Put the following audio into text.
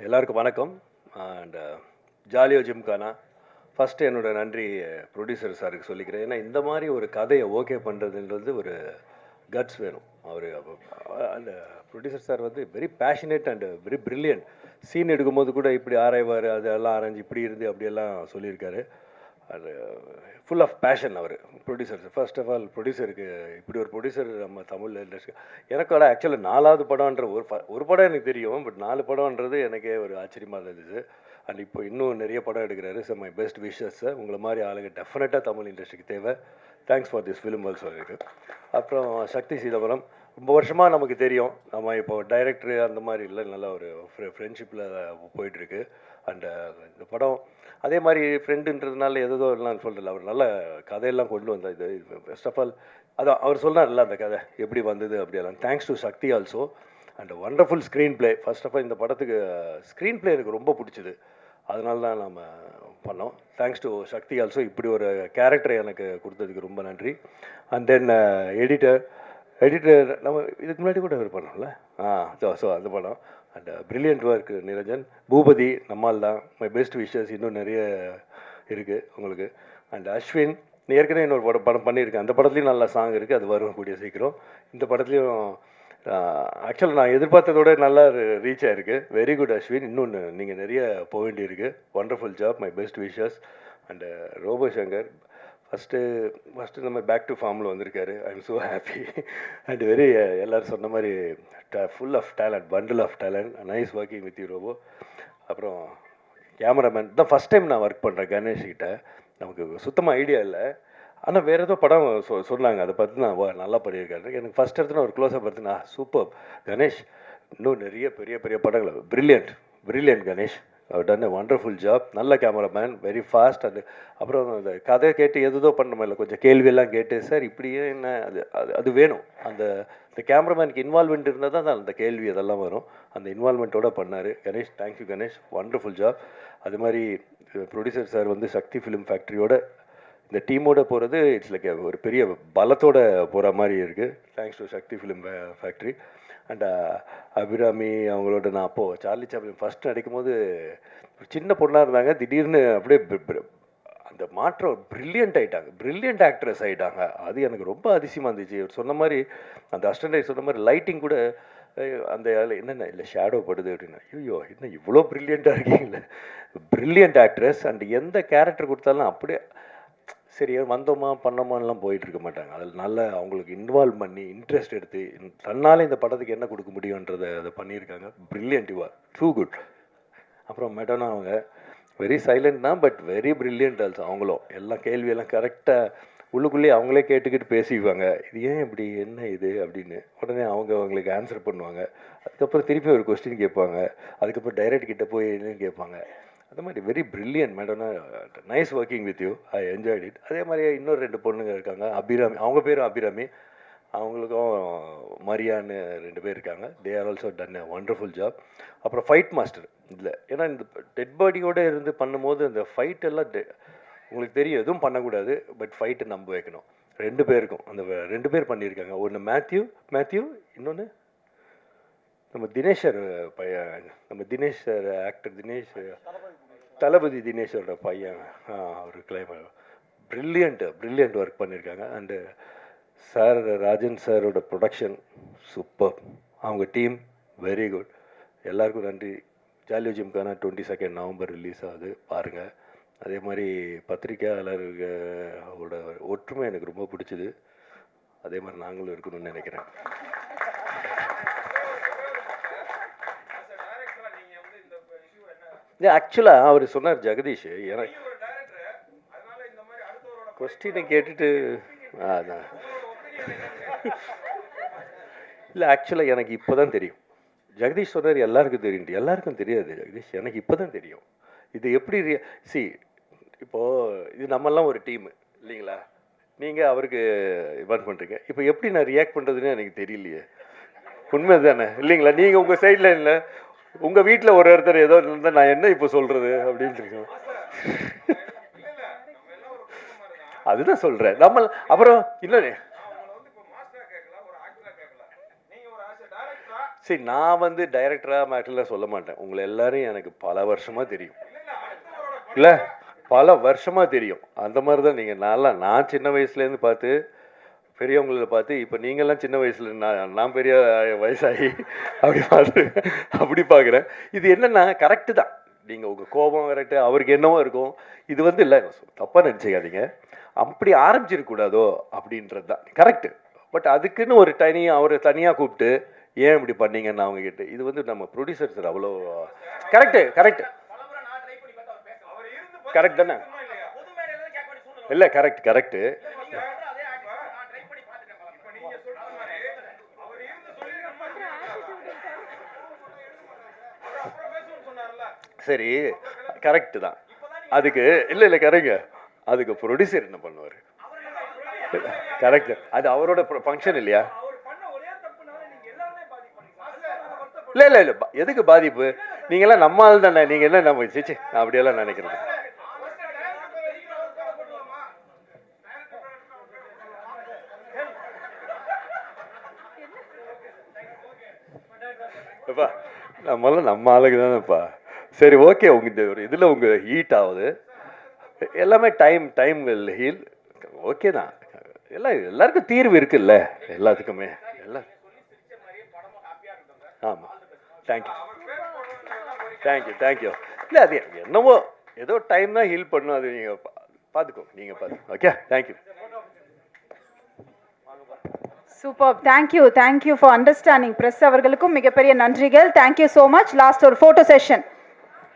எல்லாருக்கும் வணக்கம். And ஜாலியோ gymkhana. First என்னோட நன்றி ப்ரொடியூசர் சாருக்கு சொல்லிக்கிறேன். ஏன்னா இந்த மாதிரி ஒரு கதையை ஓகே பண்ணுறதுன்றது ஒரு கட்ஸ் வேணும். அவர் அந்த ப்ரொடியூசர் சார் வந்து very passionate and very brilliant scene எடுக்கும்போது கூட இப்படி ஆராய்வார் அதெல்லாம் ஆராய்ஞ்சு இப்படி இருந்து அப்படியெல்லாம் சொல்லியிருக்காரு. அது ஃபுல் ஆஃப் பேஷன் அவர் ப்ரொடியூசர் ஃபர்ஸ்ட் ஆஃப் ஆல் ப்ரொடியூசருக்கு இப்படி ஒரு ப்ரொடியூசர் நம்ம தமிழ் இண்டஸ்ட்ரி எனக்கோட ஆக்சுவலாக நாலாவது படம்ன்ற ஒரு ப- ஒரு படம் எனக்கு தெரியும் பட் நாலு படம்ன்றது எனக்கே ஒரு ஆச்சரியமாக இருந்தது. அண்ட் இப்போ இன்னும் நிறைய படம் எடுக்கிறாரு. ஸோ மை பெஸ்ட் விஷஸ் உங்களை மாதிரி ஆளுங்க டெஃபினட்டாக தமிழ் இண்டஸ்ட்ரிக்கு தேவை. Thanks for this film also இருக்கு அப்புறம் சக்தி சீதபுரம். ரொம்ப வருஷமாக நமக்கு தெரியும். நம்ம இப்போ டைரக்டர் அந்த மாதிரி இல்லை. நல்ல ஒரு ஃப்ரெண்ட்ஷிப்பில் போயிட்டுருக்கு. அண்டு இந்த படம் அதே மாதிரி ஃப்ரெண்டுன்றதுனால எதோ எல்லாம் சொல்கிறல அவர் நல்ல கதையெல்லாம் கொண்டு வந்தார். இது ஃபர்ஸ்ட் ஆஃப் ஆல் அதான் அவர் சொன்னார்ல அந்த கதை எப்படி வந்தது அப்படியெல்லாம். Thanks to Sakthi also and wonderful screenplay first of all இந்த படத்துக்கு ஸ்க்ரீன் ப்ளே எனக்கு ரொம்ப பிடிச்சிது. அதனால தான் நம்ம பண்ணோம். தேங்க்ஸ் டு சக்தி ஆல்சோ இப்படி ஒரு கேரக்டரை எனக்கு கொடுத்ததுக்கு ரொம்ப நன்றி. அண்ட் தென் எடிட்டர் எடிட்டர் நம்ம இதுக்கு முன்னாடி கூட அவர் பண்ணோம்ல? ஆ ஸோ ஸோ அந்த படம். And brilliant work Niranjan. Boopathy நம்மால் தான். மை பெஸ்ட் விஷஸ் இன்னும் நிறைய இருக்குது உங்களுக்கு. அண்ட் அஸ்வின் ஏற்கனவே இன்னொரு படம் படம் பண்ணியிருக்கேன். அந்த படத்துலையும் நல்ல சாங் இருக்குது அது வரும் கூடிய சீக்கிரம். இந்த படத்துலையும் ஆக்சுவலாக நான் எதிர்பார்த்ததோட நல்லா ரீச் ஆயிருக்கு. Very good Ashwin. இன்னொன்று நீங்கள் நிறைய போக வேண்டியிருக்கு. Wonderful job my best wishes and Robo Shankar first first நம்ம பேக் டு ஃபார்மில் வந்திருக்காரு. I am so happy and very எல்லோரும் சொன்ன மாதிரி full of talent bundle of talent nice working with you Robo அப்புறம் கேமராமேன் தான் ஃபஸ்ட் டைம் நான் work பண்ணுறேன் கணேஷ்கிட்ட நமக்கு சுத்தமாக ஐடியா இல்லை. ஆனால் வேறு ஏதோ படம் சொ சொன்னாங்க. அதை பார்த்து நான் நல்லா பண்ணியிருக்காரு. எனக்கு ஃபஸ்ட் எடுத்துனா ஒரு க்ளோஸாக பார்த்துனா சூப்பர் கணேஷ் இன்னும் நிறைய பெரிய பெரிய படங்கள். Brilliant brilliant Ganesh. அவர் டன் வண்டர்ஃபுல் ஜாப் நல்ல கேமராமேன் வெரி ஃபாஸ்ட் அது அப்புறம் அந்த கதை கேட்டு எதுதோ பண்ண முடியல கொஞ்சம் கேள்வியெல்லாம் கேட்டு சார் இப்படியே என்ன? அது அது அது வேணும். அந்த இந்த கேமராமேனுக்கு இன்வால்மெண்ட் இருந்தால் தான் அந்த கேள்வி அதெல்லாம் வரும். அந்த இன்வால்மெண்ட்டோட பண்ணார். Ganesh thank you Ganesh. Wonderful job அது மாதிரி ப்ரொடியூசர் சார் வந்து சக்தி ஃபிலிம் ஃபேக்ட்ரியோட இந்த டீமோட போகிறது இட்ஸ் லைக் ஒரு பெரிய பலத்தோட போகிற மாதிரி இருக்குது thanks to Sakthi film factory and uh, Abirami அவங்களோட நான் அப்போது சார்லி சாப்ளின் ஃபஸ்ட் நடிக்கும் போது சின்ன பொண்ணாக இருந்தாங்க. திடீர்னு அப்படியே அந்த மாற்றம் ப்ரில்லியண்ட் ஆகிட்டாங்க பிரில்லியன்ட் ஆக்ட்ரஸ் ஆயிட்டாங்க. அது எனக்கு ரொம்ப அதிசயமாக இருந்துச்சு. இவர் சொன்ன மாதிரி அந்த அஸ்டண்டை சொன்ன மாதிரி லைட்டிங் கூட அந்த என்னென்ன இல்லை ஷேடோ படுது அப்படின்னா. ஐயோ என்ன இவ்வளோ பிரில்லியண்ட்டாக இருக்கீங்களே. பிரில்லியன்ட் ஆக்ட்ரஸ் அண்ட் எந்த கேரக்டர் கொடுத்தாலும் அப்படியே சரி வந்தோமா பண்ணோமான்லாம் போயிட்டு இருக்க மாட்டாங்க. அதில் நல்ல அவங்களுக்கு இன்வால்வ் பண்ணி இன்ட்ரெஸ்ட் எடுத்து தன்னால் இந்த படத்துக்கு என்ன கொடுக்க முடியுன்றதை அதை பண்ணியிருக்காங்க. பிரில்லியன்ட் யூ டூ குட் அப்புறம் மெடோனா அவங்க வெரி சைலண்ட் தான் பட் வெரி பிரில்லியன்ட் ஆல்சோ அவங்களும் எல்லாம் கேள்வியெல்லாம் கரெக்டாக உள்ளுக்குள்ளேயே அவங்களே கேட்டுக்கிட்டு பேசிக்குவாங்க. இது ஏன் இப்படி? என்ன இது? அப்படின்னு. உடனே அவங்க அவங்களுக்கு ஆன்சர் பண்ணுவாங்க. அதுக்கப்புறம் திருப்பி ஒரு கொஸ்டின் கேட்பாங்க. அதுக்கப்புறம் டைரக்ட் கிட்டே போய் என்னன்னு கேட்பாங்க. அந்த மாதிரி very brilliant மேடம்னா nice working with you I enjoyed it அதே மாதிரி இன்னொரு ரெண்டு பொண்ணுங்க இருக்காங்க. அபிராமி அவங்க பேரும் அபிராமி. அவங்களுக்கும் மரியான்னு ரெண்டு பேர் இருக்காங்க. They are also done a wonderful job அப்புறம் ஃபைட் மாஸ்டர் இல்லை ஏன்னா இந்த டெட் பாடியோடு இருந்து பண்ணும்போது அந்த ஃபைட் எல்லாம் உங்களுக்கு தெரியும் எதுவும் பண்ணக்கூடாது. பட் ஃபைட்டை நம்ப வைக்கணும். ரெண்டு பேருக்கும். அந்த ரெண்டு பேர் பண்ணியிருக்காங்க. ஒன்று மேத்யூ மேத்யூ இன்னொன்று நம்ம தினேஷர் பையன். நம்ம தினேஷ் ஆக்டர் தினேஷ். தளபதி தினேஷோட பையன் அவர் கிளைமர் ப்ரில்லியண்ட்டு ப்ரில்லியண்ட் ஒர்க் பண்ணியிருக்காங்க அண்டு சார் ராஜன் சாரோட ப்ரொடக்ஷன் சூப்பர் அவங்க டீம் வெரி குட் எல்லாருக்கும் நன்றி. Jolly O Gymkhana twenty second November release ஆகுது. பாருங்கள் அதே மாதிரி பத்திரிக்கையாளர்களோட ஒற்றுமை எனக்கு ரொம்ப பிடிச்சிது. அதே மாதிரி நாங்களும் இருக்கணும்னு நினைக்கிறேன் இது ஆக்சுவலாக அவர் சொன்னார் ஜெகதீஷ் எனக்கு கொஸ்டினை கேட்டுட்டு அதான். இல்லை ஆக்சுவலாக எனக்கு இப்போ தான் தெரியும். ஜெகதீஷ் சொன்னார் எல்லாருக்கும் தெரியும். எல்லாருக்கும் தெரியாது ஜெகதீஷ் எனக்கு இப்போ தான் தெரியும். இது எப்படி சி இப்போது இது நம்மெல்லாம் ஒரு டீம் இல்லைங்களா? நீங்கள் அவருக்கு இவன் பண்ணுறீங்க இப்போ எப்படி நான் ரியாக்ட் பண்ணுறதுன்னு எனக்கு தெரியலையே. உண்மை தானே இல்லைங்களா? நீங்கள் உங்கள் சைடில் இல்லை. உங்கள் வீட்டில் ஒரு ஒருத்தர் ஏதோ இருந்தால் நான் என்ன இப்போ சொல்கிறது அப்படின்னு இருக்கோம் அதுதான் சொல்கிறேன் நம்ம அப்புறம் இல்லை சரி நான் வந்து டைரக்டராக மேட்டரில் சொல்ல மாட்டேன். உங்களை எல்லாரையும் எனக்கு பல வருஷமாக தெரியும். இல்லை பல வருஷமாக தெரியும். அந்த மாதிரி தான் நீங்கள் நல்லா நான் சின்ன வயசுலேருந்து பார்த்து பெரியவங்களை பார்த்து இப்போ நீங்கள்லாம் சின்ன வயசில் நான் நான் பெரிய வயசாகி அப்படி பார்த்து அப்படி பார்க்குறேன். இது என்னென்னா கரெக்டு தான். நீங்கள் உங்கள் கோபம் கரெக்டு அவருக்கு என்னவோ இருக்கும். இது வந்து இல்லை தப்பாக நினச்சிக்காதீங்க. அப்படி ஆரம்பிச்சிருக்கூடாதோ அப்படின்றது தான். கரெக்டு பட் அதுக்குன்னு ஒரு தனியாக அவரை தனியாக கூப்பிட்டு ஏன் இப்படி பண்ணீங்கன்னு அவங்க கிட்ட இது வந்து நம்ம ப்ரொடியூசர் சார் அவ்வளோ கரெக்டு கரெக்ட் கரெக்ட் தானே? இல்லை கரெக்ட் கரெக்டு சரி கரெக்டு தான். அதுக்கு இல்லை இல்லை கரெக்டுங்க அதுக்கு ப்ரொடியூசர் என்ன பண்ணுவார்? கரெக்ட் அது அவரோட ஃபங்க்ஷன் இல்லையா? இல்லை இல்லை இல்லை. எதுக்கு பாதிப்பு? நீங்களாம் நம்ம ஆள் தானே. நீங்கள் என்ன நம்ம சிச்சு அப்படியெல்லாம் நினைக்கிறது. நம்மளாம் நம்ம ஆளுக்கு தானேப்பா. சரி ஓகே உங்க இந்த ஒரு இதில் உங்கள் ஹீட் ஆகுது. எல்லாமே டைம் டைம் ஹீல் ஓகே தான். எல்லாம் எல்லாருக்கும் தீர்வு இருக்குல்ல? எல்லாத்துக்குமே. எல்லாம் ஆமாம் தேங்க்யூ தேங்க்யூ தேங்க்யூ இல்லை அது என்னவோ ஏதோ டைம் தான் ஹீல் பண்ணும். அது நீங்கள் பார்த்துக்கோங்க நீங்கள் பார்த்து okay thank you super thank you thank you for understanding press அவர்களுக்கும் மிகப்பெரிய நன்றிகள். Thank you so much last ஒரு ஃபோட்டோ செஷன்